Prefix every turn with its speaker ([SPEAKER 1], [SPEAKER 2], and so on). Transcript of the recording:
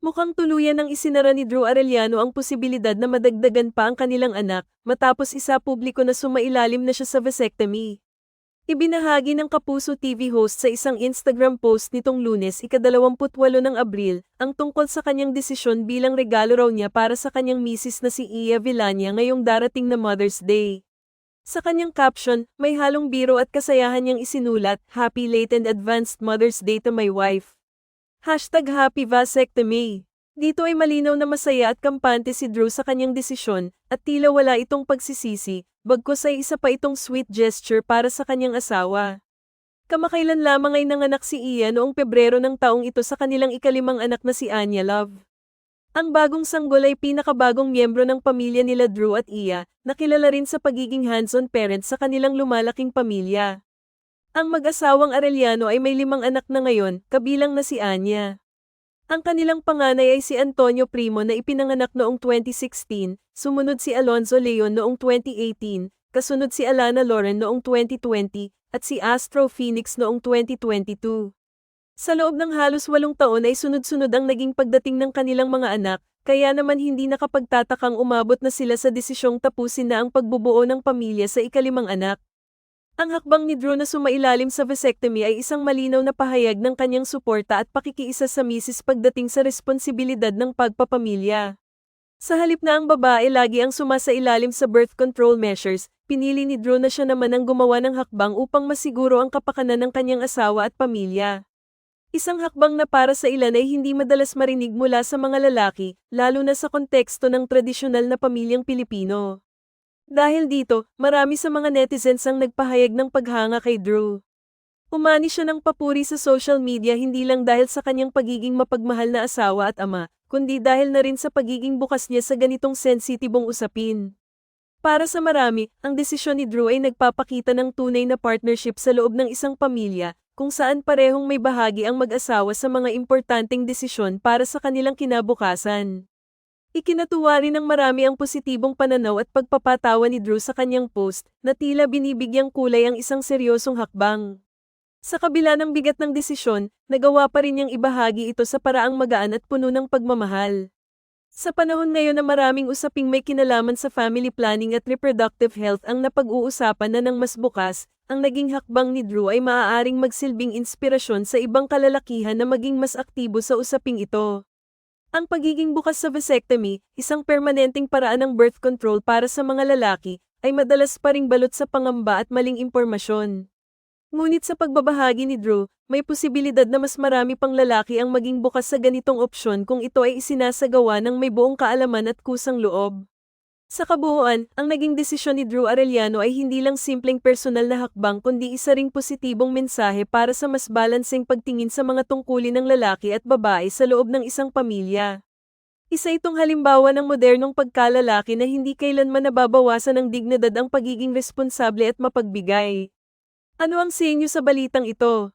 [SPEAKER 1] Mukhang tuluyan ng isinara ni Drew Arellano ang posibilidad na madagdagan pa ang kanilang anak matapos isa publiko na sumailalim na siya sa vasectomy. Ibinahagi ng Kapuso TV host sa isang Instagram post nitong lunes ikadalawamputwalo ng Abril ang tungkol sa kanyang desisyon bilang regalo raw niya para sa kanyang misis na si Iya Villania ngayong darating na Mother's Day. Sa kanyang caption, may halong biro at kasayahan niyang isinulat, Happy late and advanced Mother's Day to my wife. Hashtag Happy Vasectomy. Dito ay malinaw na masaya at kampante si Drew sa kanyang desisyon, at tila wala itong pagsisisi, bagkos ay isa pa itong sweet gesture para sa kanyang asawa. Kamakailan lamang ay nanganak si Iya noong Pebrero ng taong ito sa kanilang ikalimang anak na si Anya Love. Ang bagong sanggol ay pinakabagong miyembro ng pamilya nila Drew at Iya, nakilala rin sa pagiging hands-on parent sa kanilang lumalaking pamilya. Ang mag-asawang Arellano ay may limang anak na ngayon, kabilang na si Anya. Ang kanilang panganay ay si Antonio Primo na ipinanganak noong 2016, sumunod si Alonzo Leon noong 2018, kasunod si Alana Lauren noong 2020, at si Astro Phoenix noong 2022. Sa loob ng halos walong taon ay sunod-sunod ang naging pagdating ng kanilang mga anak, kaya naman hindi nakapagtatakang umabot na sila sa desisyong tapusin na ang pagbubuo ng pamilya sa ikalimang anak. Ang hakbang ni Drew na sumailalim sa vasectomy ay isang malinaw na pahayag ng kanyang suporta at pakikiisa sa misis pagdating sa responsibilidad ng pagpapamilya. Sa halip na ang babae lagi ang sumasailalim sa birth control measures, pinili ni Drew na siya naman ang gumawa ng hakbang upang masiguro ang kapakanan ng kanyang asawa at pamilya. Isang hakbang na para sa ilan ay hindi madalas marinig mula sa mga lalaki, lalo na sa konteksto ng tradisyonal na pamilyang Pilipino. Dahil dito, marami sa mga netizens ang nagpahayag ng paghanga kay Drew. Umani siya ng papuri sa social media hindi lang dahil sa kanyang pagiging mapagmahal na asawa at ama, kundi dahil na rin sa pagiging bukas niya sa ganitong sensitibong usapin. Para sa marami, ang desisyon ni Drew ay nagpapakita ng tunay na partnership sa loob ng isang pamilya, kung saan parehong may bahagi ang mag-asawa sa mga importanteng desisyon para sa kanilang kinabukasan. Ikinatuwa rin ng marami ang positibong pananaw at pagpapatawa ni Drew sa kanyang post na tila binibigyang kulay ang isang seryosong hakbang. Sa kabila ng bigat ng desisyon, nagawa pa rin niyang ibahagi ito sa paraang magaan at puno ng pagmamahal. Sa panahon ngayon na maraming usaping may kinalaman sa family planning at reproductive health ang napag-uusapan na ng mas bukas, ang naging hakbang ni Drew ay maaaring magsilbing inspirasyon sa ibang kalalakihan na maging mas aktibo sa usaping ito. Ang pagiging bukas sa vasectomy, isang permanenteng paraan ng birth control para sa mga lalaki, ay madalas pa ring balot sa pangamba at maling impormasyon. Ngunit sa pagbabahagi ni Drew, may posibilidad na mas marami pang lalaki ang maging bukas sa ganitong opsyon kung ito ay isinasagawa ng may buong kaalaman at kusang loob. Sa kabuuan, ang naging desisyon ni Drew Arellano ay hindi lang simpleng personal na hakbang kundi isa ring positibong mensahe para sa mas balanseng pagtingin sa mga tungkulin ng lalaki at babae sa loob ng isang pamilya. Isa itong halimbawa ng modernong pagkalalaki na hindi kailanman nababawasan ng dignidad ang pagiging responsable at mapagbigay. Ano ang senyo sa balitang ito?